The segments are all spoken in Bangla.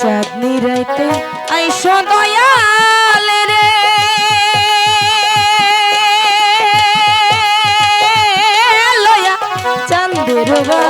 চাঁদনি রাইতে আইস দয়াল রে। লয়া চান্দের বা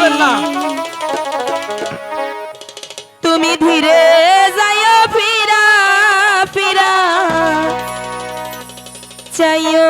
যাবেন না। তুমি ধীরে যাইও ফিরা ফিরা। চাইও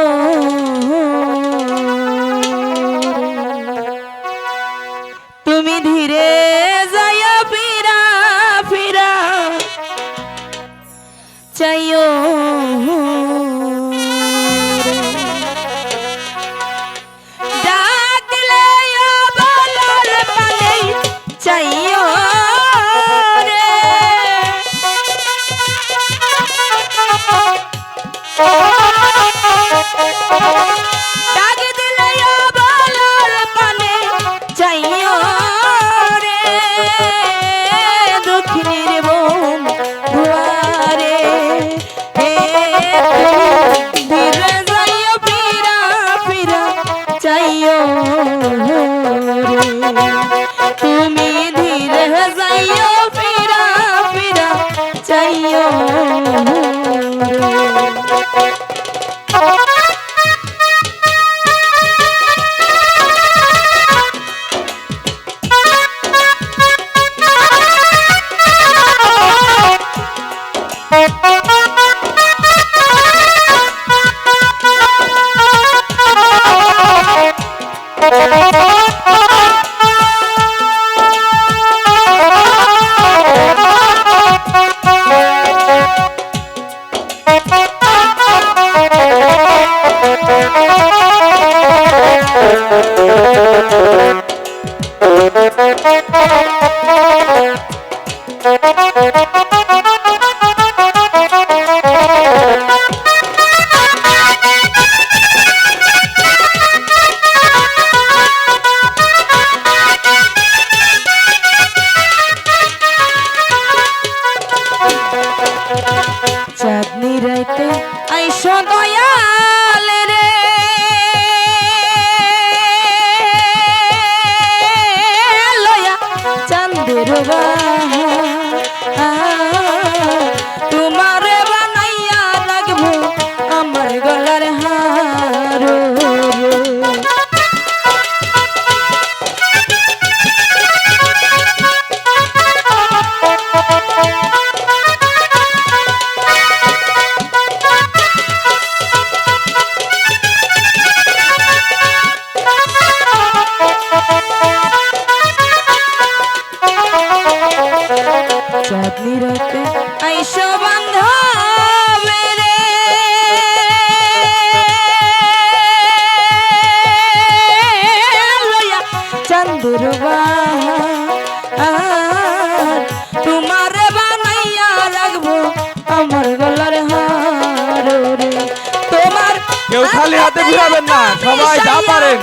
কেউ খালি হাতে ঘুরাবেন না সবাই যা পারেন।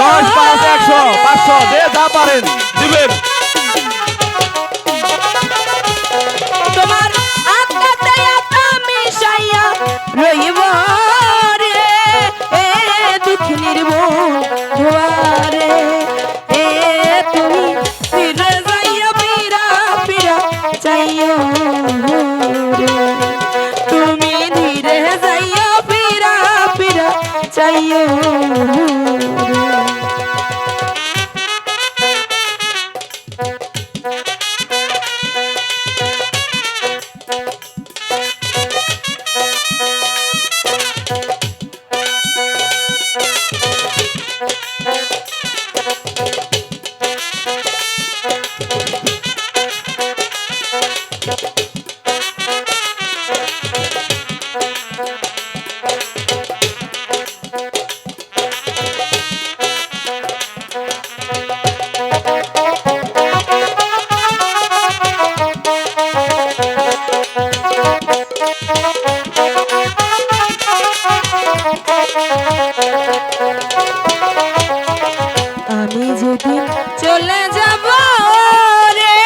দশ পাঁচ একশো পাঁচশো যে যা পারেন দিবেন। আয়ো চলে যাব রে।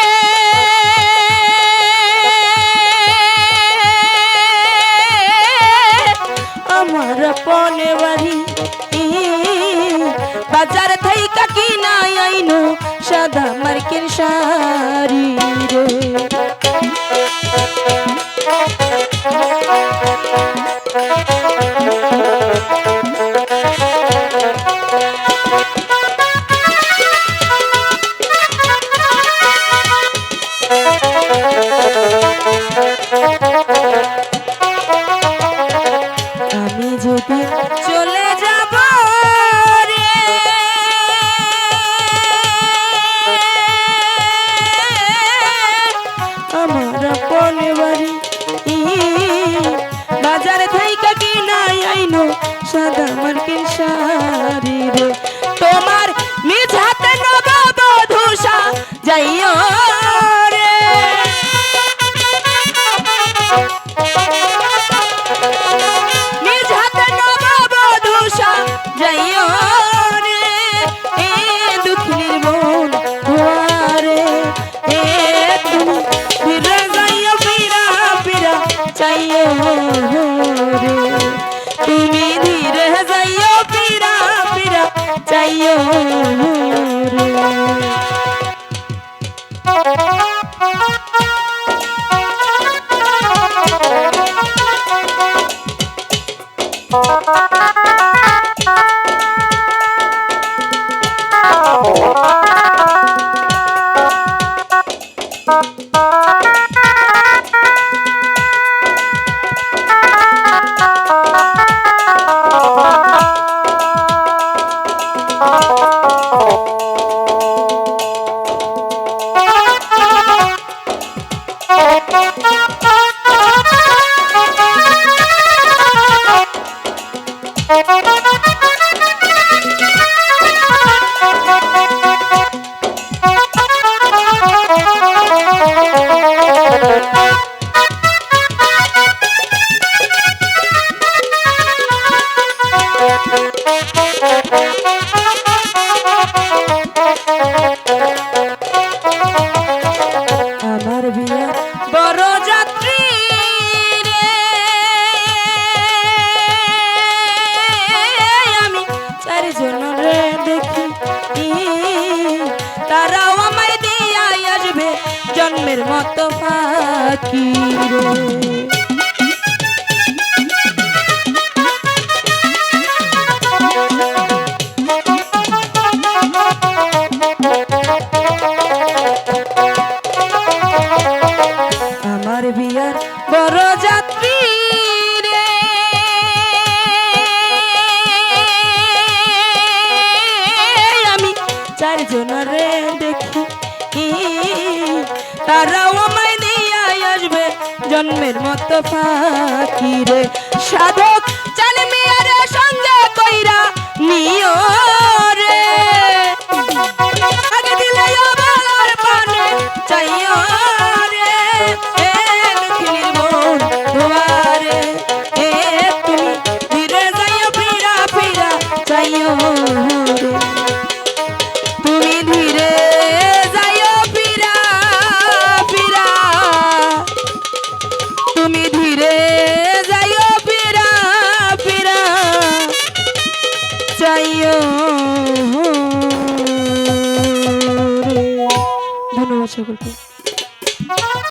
আমার পনে বাড়ি। বাজার থাইকা কি নাই আইনো, সাদা মার্কের শাড়ি রে। যাইও জন রে দেখি। তারাও আসবে জন্মের মতো পাখি রে। সাধক জানমিয়ারে সঙ্গে কইরা নিও